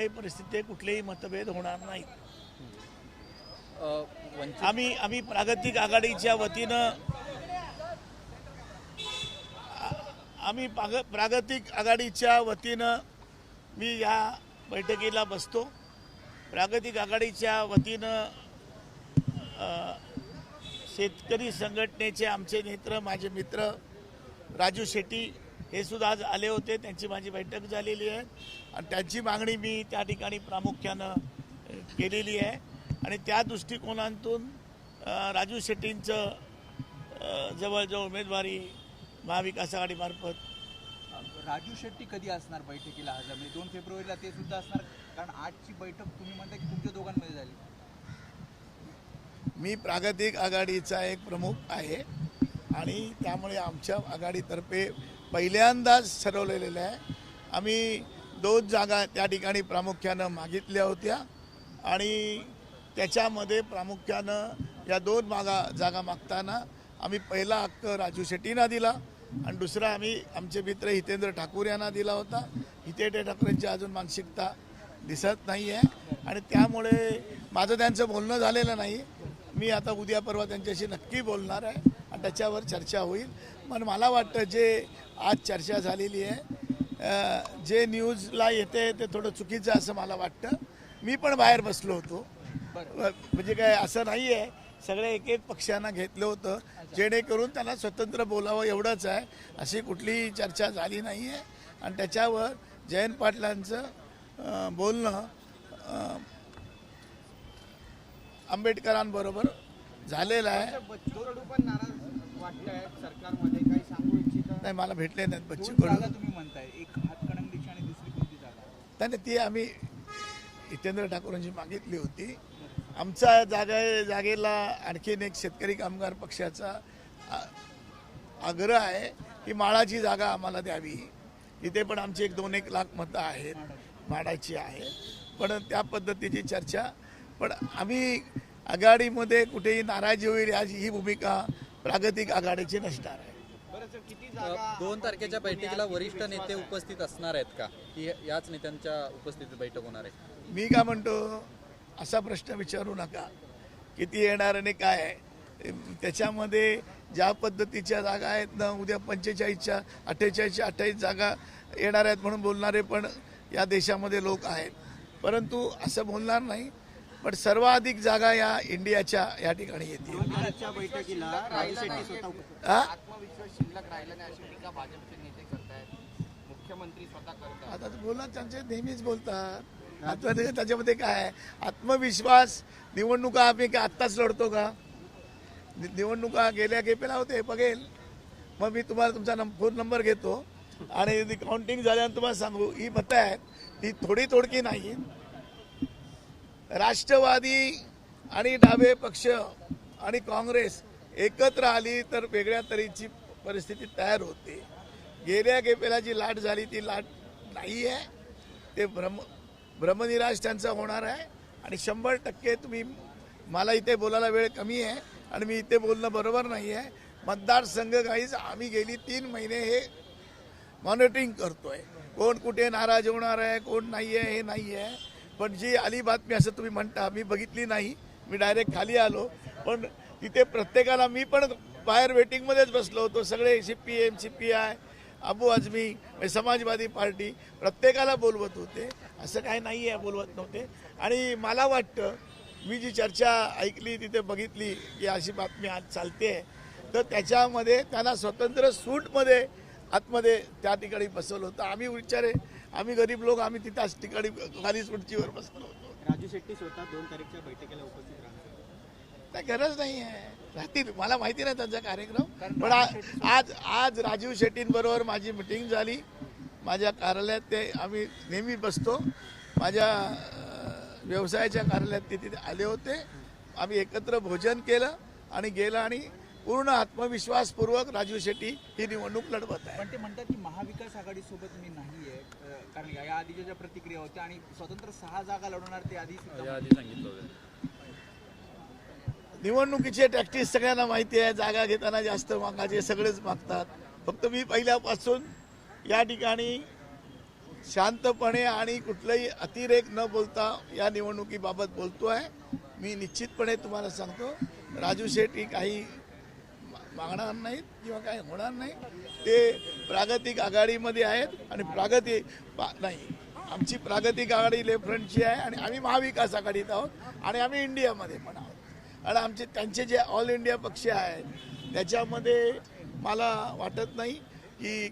काही परिस्थिती कुठलेही मतभेद होणार नाहीत. आम्ही आम्ही प्रागतिक आघाडीच्या वतीनं आम्ही पाग प्रागतिक आघाडीच्या वतीनं मी या बैठकीला बसतो. प्रागतिक आघाडीच्या वतीनं शेतकरी संघटनेचे आमचे नेत्र माझे मित्र राजू शेट्टी हे सुद्धा आज आले होते. त्यांची माझी बैठक झालेली आहे. आणि त्यांची मागणी मी त्या ठिकाणी प्रामुख्यानं केलेली आहे. आणि त्या दृष्टिकोनातून राजू शेट्टींचं जवळजवळ उमेदवारी महाविकास आघाडीमार्फत राजू शेट्टी कधी असणार बैठकीला? हजर म्हणजे दोन फेब्रुवारीला ते सुद्धा असणार. कारण आजची बैठक तुम्ही म्हणता की तुमच्या दोघांमध्ये झाली. मी प्रागतिक आघाडीचा एक प्रमुख आहे. आणि त्यामुळे आमच्या आघाडीतर्फे पहिल्यांदाच ठरवलेलं आहे. आम्ही दोन जागा त्या ठिकाणी प्रामुख्यानं मागितल्या होत्या आणि त्याच्यामध्ये प्रामुख्यानं या दोन मागा जागा मागताना आम्ही पहिला हक्क राजू शेट्टींना दिला आणि दुसरा आम्ही आमचे मित्र हितेंद्र ठाकूर यांना दिला होता. हितेंद्र ठाकूरांची अजून मानसिकता दिसत नाही आहे आणि त्यामुळे माझं त्यांचं बोलणं झालेलं नाही. मी आता उद्या परवा त्यांच्याशी नक्की बोलणार आहे आणि त्याच्यावर चर्चा होईल. पण मला वाटतं जे आज चर्चा झालेली आहे. जे न्यूजला येते ते थोडं चुकीचं असं मला वाटतं. मी पण बाहेर बसलो होतो. म्हणजे काय असं नाही आहे सगळ्या एक एक पक्षांना घेतलं होतं. जेणेकरून त्यांना स्वतंत्र बोलावं एवढंच आहे. अशी कुठलीही चर्चा झाली नाही आहे आणि त्याच्यावर जयंत पाटलांचं बोलणं आंबेडकरांबरोबर झालेलं आहे. नाही मला भेटले नाहीत बच्चू तुम्ही म्हणताय. एक हातकणंगलेची आणि दुसरी कोणती जागा? नाही ती आम्ही हितेंद्र ठाकूरांची मागितली होती. आमचा जागा जागेला आणखीन एक शेतकरी कामगार पक्षाचा आग्रह आहे की माळाची जागा आम्हाला द्यावी. तिथे पण आमची एक दोन एक लाख मतं आहेत माडाची आहे. पण त्या पद्धतीची चर्चा. पण आम्ही आघाडीमध्ये कुठेही नाराजी होईल याची ही भूमिका प्रागतिक आघाडीची नसणार आहे. दोन तारखेच्या बैठकीला वरिष्ठ नेते उपस्थित असणार आहेत का? की याच नेत्यांच्या उपस्थितीत बैठक होणार आहे. मी का म्हणतो असा प्रश्न विचारू नका. किती येणार आणि काय? आहे त्याच्यामध्ये ज्या पद्धतीच्या जागा आहेत ना उद्या पंचेचाळीसच्या अठ्ठेचाळीसच्या अठ्ठावीस जागा येणार आहेत म्हणून बोलणारे पण या देशामध्ये लोक आहेत. परंतु असं बोलणार नाही. पण सर्वाधिक जागा या इंडियाच्या या ठिकाणी हा? करतात. आता बोला त्यांचे नेहमीच बोलतात. आता त्याच्यामध्ये काय आहे? आत्मविश्वास निवडणुका आम्ही काय आत्ताच लढतो का? निवडणुका गेल्या गेपेला होते बघेल. मग मी तुम्हाला तुमचा नंब फोन नंबर घेतो. आणि काउंटिंग झाल्यानंतर तुम्हाला सांगू. ही मतं आहेत. ती थोडी थोडकी नाही. राष्ट्रवादी आणि डावे पक्ष आणि काँग्रेस एकत्र आली तर वेगळ्या तऱ्हेची परिस्थिती तयार होते. गेल्या गेपेला जी लाट झाली ती लाट नाही आहे ते भ्रम भ्रमनिराश त्यांचा होणार आहे. आणि शंभर टक्के तुम्ही मला इथे बोलायला वेळ कमी आहे आणि मी इथे बोलणं बरोबर नाही आहे मतदारसंघ काहीच आम्ही गेली तीन महिने हे मॉनिटरिंग करतोय. कोण कुठे नाराज होणार आहे कोण नाही आहे हे नाही आहे पण जी आली बातमी असं तुम्ही म्हणता मी बघितली नाही मी डायरेक्ट खाली आलो. पण तिथे प्रत्येकाला मी पण बाहेर वेटिंगमध्येच बसलो होतो. सगळे C P M C P I Abu Azmi Samajwadi Samajwadi party प्रत्येकाला बोलवत होते. असं काही नाही आहे बोलवत नव्हते. आणि मला वाटतं मी जी चर्चा ऐकली तिथे बघितली की अशी बातमी आज चालते तर त्याच्यामध्ये त्यांना स्वतंत्र सूटमध्ये आतमध्ये त्या ठिकाणी बसवलं होतं. आम्ही विचारे आम्ही गरीब लोक आम्ही तिथं ठिकाणी खाली खुर्चीवर बसलो होतो. राजू शेट्टी स्वतः दोन तारीखच्या बैठकीला उपस्थित राहणार काय गरज नाही आहे. राहतील. मला माहिती नाही त्यांचा कार्यक्रम. पण आज आज राजीव शेट्टींबरोबर माझी मिटिंग झाली. माझ्या कार्यालयात ते आम्ही नेहमी बसतो. माझ्या व्यवसायाच्या कार्यालयात ते तिथे आले होते. आम्ही एकत्र भोजन केलं आणि गेलं आणि पूर्ण आत्मविश्वासपूर्वक राजीव शेट्टी ही निवडणूक लढवत आहे. पण ते म्हणतात की महाविकास आघाडी सोबत मी नाहीये. अ, कारण या आधीच्या ज्या प्रतिक्रिया होत्या आणि स्वतंत्र सहा जागा लढवणार ते आधी याआधी सांगितलं होतं. निवडणुकीचे टॅक्टिस सगळ्यांना माहिती आहे. जागा घेताना जास्त मागाचे सगळेच मागतात. फक्त मी पहिल्यापासून या ठिकाणी शांतपणे आणि कुठलाही अतिरेक न बोलता या निवडणुकीबाबत बोलतो आहे मी निश्चितपणे तुम्हाला सांगतो राजू ही काही मागणार नाहीत किंवा काही होणार नाही. ते प्रागतिक आघाडीमध्ये आहेत आणि प्रागतिक नाही आमची प्रागतिक आघाडी लेफ्ट फ्रंटची आहे आणि आम्ही महाविकास आघाडीत आहोत आणि आम्ही इंडियामध्ये पण आहोत. आणि आमचे त्यांचे जे ऑल इंडिया पक्ष आहेत त्याच्यामध्ये मला वाटत नाही की